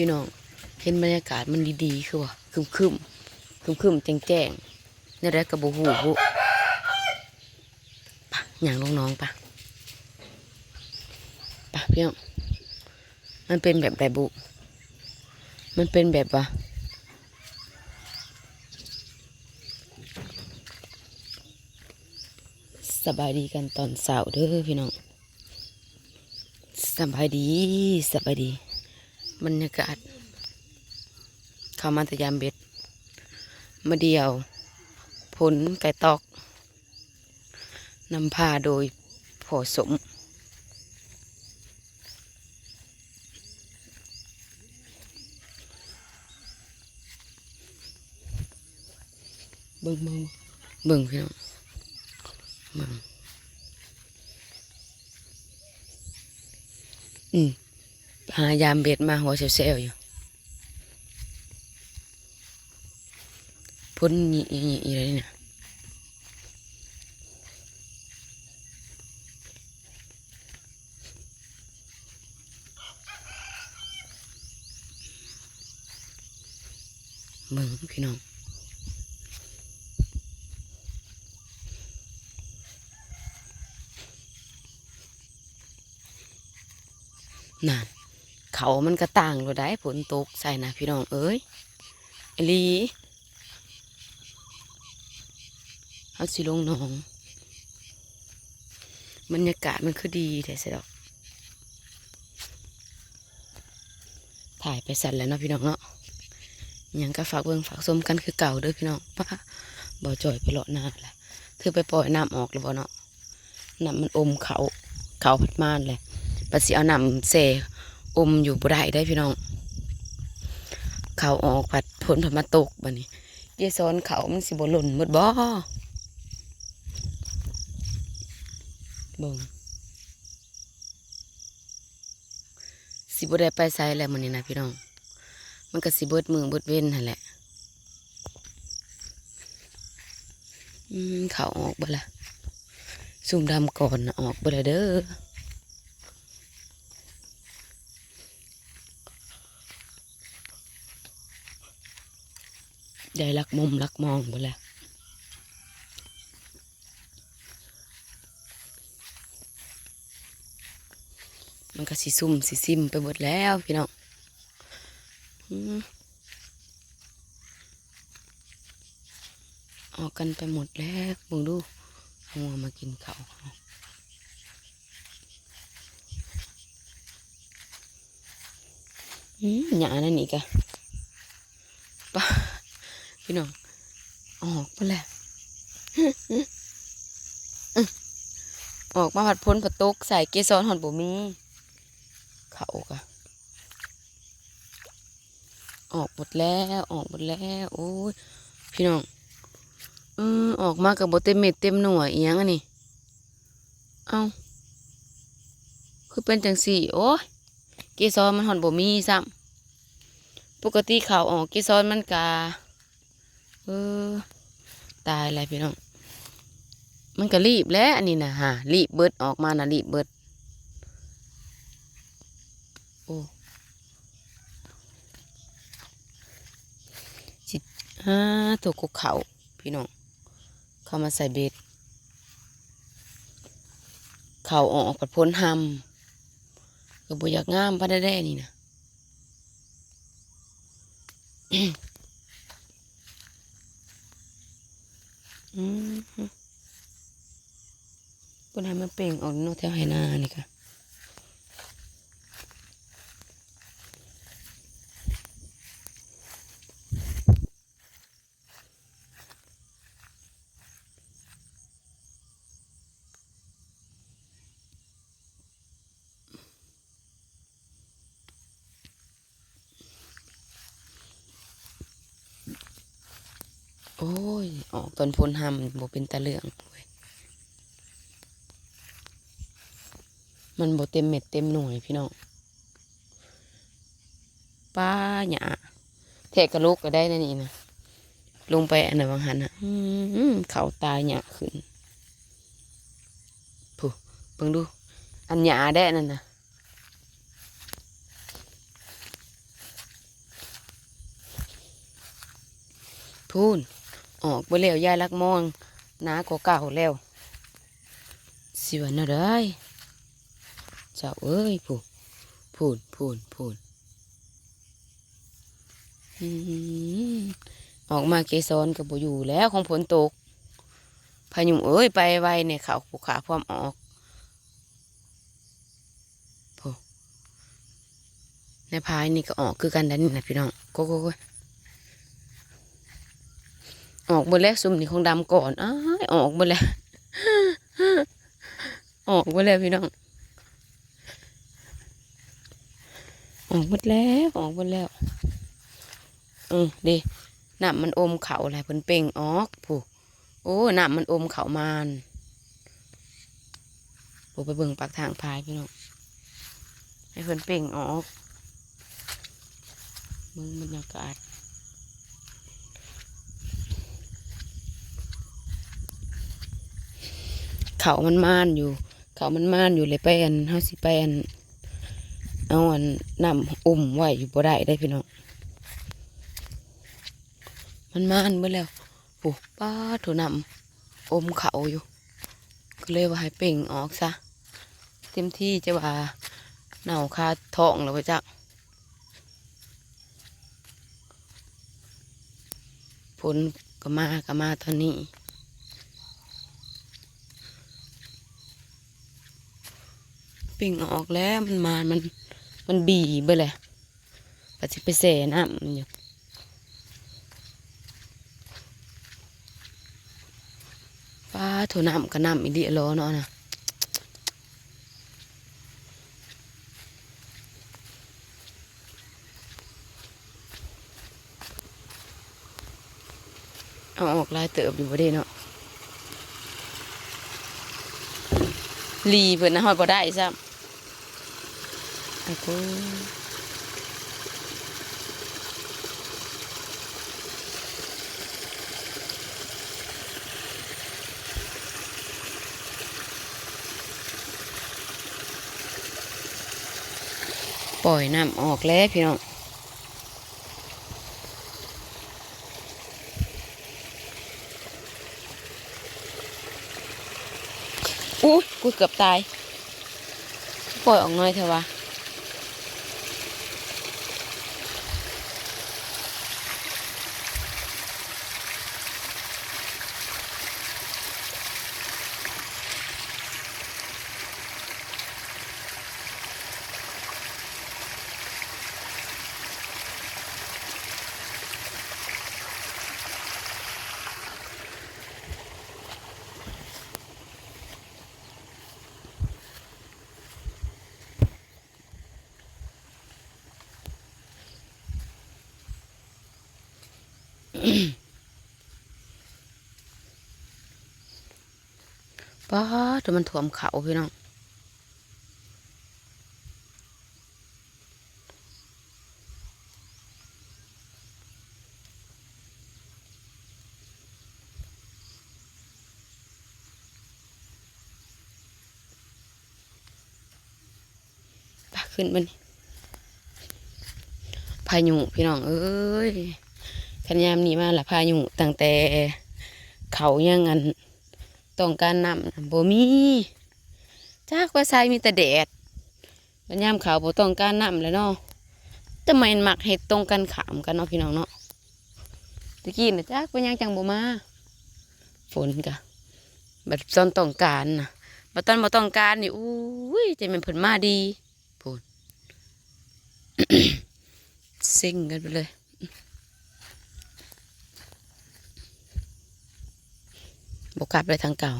พี่น้องเห็นบรรยากาศมันดีๆคือว่าคึมคึมคึมคึมๆแจ้งแจ้งๆนี่แหละกระโบหูบุปะอย่างลงน้องปะปะพี่น้องมันเป็นแบบแบบบุมันเป็นแบบว่าสบายดีกันตอนเสาร์เด้อพี่น้องสบายดีสบายดี บรรยากาศเข้ามาตะยามเบ็ด มาเดียว ผลไก่ตอกนำพาโดยผอสม เบิ่งเบิ่งเบิ่งพี่น้องเบิ่งอืม หายามเบ็ดมาหัวเซลๆอยู่พ่นนี่นี่นี่อะไรเนี่ยเบิ่งพี่น้องนั่น เขามันก็ต่างเราได้ฝนตกใส่นะพี่น้องเอ้ยลีเอาสิลงหนองบรรยากาศมันคือดีแต่สิดอก ถ่ายไปสั่นแล้วเนาะพี่น้องเนาะยังก็ฝากเบิ่งฝากชมกันคือเก่าเด้อพี่น้องป้าบ่จ่อยไปเลาะนาแหละเธอไปปล่อยน้ำออกแล้วบ่เนาะน้ำมันอมเขาเขาพัดม่านเลยปัดสิเอาน้ำเส อมอยู่บ่ได้ได้พี่น้อง เขาออกผัดผลผัดมาตกบัดนี้เยซอนเขามันสิบ่หล่นหมดบ่บ่งสิบ่ได้ไปไสแล้วมื้อนี้นะพี่น้อง มันก็สิเบิดมือเบิดเว้นนั่นแหละเขาออกบ่ละซุ่มดำก่อนออกบ่ละเด้อ ได้ลักมุมลักมองหมดแล้วมันก็สิซุ่มสิซิมไปหมดแล้วพี่น้องออกกันไปหมดแล้วมึงดูงัวมากินเขาอืมหยานั่นอีกอะป้า พี่น้องออกไปแล้วออกมาผัดพ้นผัดตกใส่เกสรหอนบุมีเขากะออกหมดแล้วออกหมดแล้วโอ้ยพี่น้องเออออกมากับบเต็มเม็ดเต็มหน่วยเอียงอันนี้เอาคือเป็นจังสี่โอ้ยเกสรมันหอนบ่มีซ้ำปกติเขาออกเกสรมันกา เออ ตายอะไรพี่น้อง มันก็รีบแล้วอันนี้นะฮะรีบเบิดออกมานะรีบเบิด โอ้จิตฮ่าถูกกุกเขาพี่น้อง เข้ามาใส่เบ็ด เขาออกปัดพ้นหำก็บ่อยากงามปานใดแด้นี่นะ อืม ปุ่นให้มันเปล่งออกนอกแถวไหนานี่ค่ะโอ้ ออกตอนพ้นหำบ่เป็นตะเหลืองมันบ่เต็มเม็ดเต็มหน่วยพี่น้องป้าหยาเทกระลูกก็ได้นั่นนี่นะลงไปอันไหนบางหันอะเขาตายหยาขึ้นผู้เพิ่งดู อันหยาได้นั่นนะพูน ออกบ่แล้วยายลักมองหนากว่าเก่าแล้วสิวันอะไรเจ้าเอ้ยพูนพูนพูนพูนออกมาเกสรกับบ่อยู่แล้วของฝนตกพายุเอ้ยไปไวเนี่ยเขาผูขาความออกในพายนี่ก็ออกคือกันดันนี่นะพี่น้องก้โก้โก้ ออกหมดแล้วซุ่มนี่คงดำก่อนอ้ายออกหมดแล้วออกหมดแล้วพี่น้อง ออกหมดแล้วออกหมดแล้วเออดีน้ำมันอมเขาอะไรเพิ่นเป่งออกผู้โอ้น้ำมันอมเขามานผู้ไปเบิ่งปากทางพายพี่น้องให้เพิ่นเป่งออกเบิ่งบรรยากาศ เขามันมานอยู่ เขามันมานอยู่เลยไปอันเฮาสิไปอันเอาอันนำอุ่มไว้อยู่บ่ได้ได้พี่น้องมันมานเมื่อแล้วโอ้ป้าถูนำอมเขาอยู่ ก็เลยว่าให้เป่งออกซะเต็มที่จะว่าเน่าคาท้องแล้วไปจักผลก็มาก็มาตอนนี้ ปิ่งออกแล้วมันมา มัน มันบีเบ่เลยปฏิไปเสน้ำมันอยู่ป้าโถน้ำก็น้ำอีดีรอเนาะนะเอาออกลายเติบอยู่บ่ได้เนาะลีเพิ่นนะฮอดบ่ได้ซ้ำ อากูปล่อยน้ำออกแล้วพี่น้องอู้กูเกือบตาย ปล่อยออกหน่อยเถอะวะ ป้าดแต่มันถ่วมเขาพี่น้องขึ้นมันพายุพี่น้อง เอ้ย ขันยามนี้มาละพายุตั้งแต่เขายังอันต้องการนำบ่มีจากว่าใส่มีแต่แดดบรรยามขาบ่ต้องการนำแล้วเนาะแต่ไม่นมักเห็ดตรงกันขามกันเนาะพี่น้องเนาะตะกี้นะจากว่ายังจังบ่มาฝนกะแบบตอนต้องการนะบ่ตอนบ่ต้องการนี่อุ้ยใจมันเพิ่นมาดีพูนซิ่งกันไปเลย บกลับเลยทางเก่า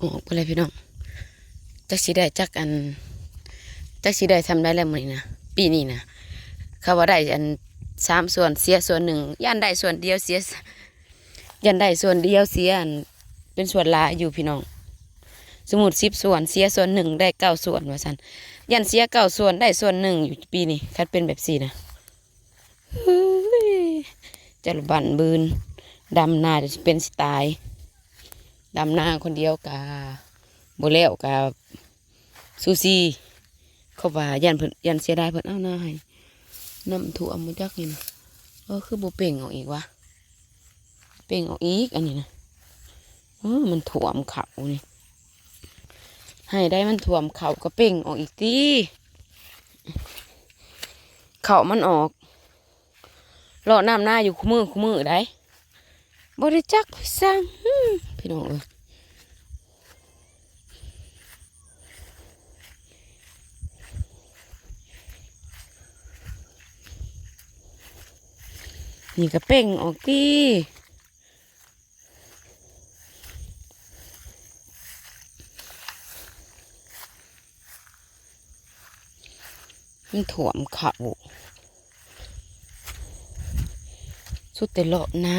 ออกไปเลยพี่น้องจักสีได้จักอันจักสีได้ทำได้แล้วมั้ยนะปีนี้นะเขาว่าได้อันสามส่วนเสียส่วนหนึ่งยันได้ส่วนเดียวเสียยันได้ส่วนเดียวเสียอันเป็นส่วนลาอยู่พี่น้อง สมุดสิบส่วนเสียส่วนหนึ่งได้เก้าส่วนว่าสันยันเสียเก้าส่วนได้ส่วนหนึ่งอยู่ปีนี้คัดเป็นแบบสี่นะเฮ้ยจะบันบืน ดำนาจะเป็นสไตล์ดำนาคนเดียวกาโบแล้วกาซูซี่เขาว่ายันเพิ่นยันเสียดายเพิ่นเอาหน้าให้น้ำถ่วมมาจักนี่นะอคือโบเป่งออกอีกวะเป่งออกอีกอันนี้นะเออมันถ่วมเขานี่ให้ได้มันถ่วมเขาก็เป่งออกอีกตีเขามันออกเลาะน้ำหน้าอยู่คู่มือคู่มือได้ บริจักพี่สั่งพี่น้องเอ้ยนี่ก็เป่งออกตีมันถ่วมขาสุดแต่เลาะหน้า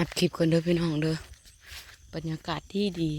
อัดคลิปกันเด้อพี่น้องเด้อบรรยากาศที่ดี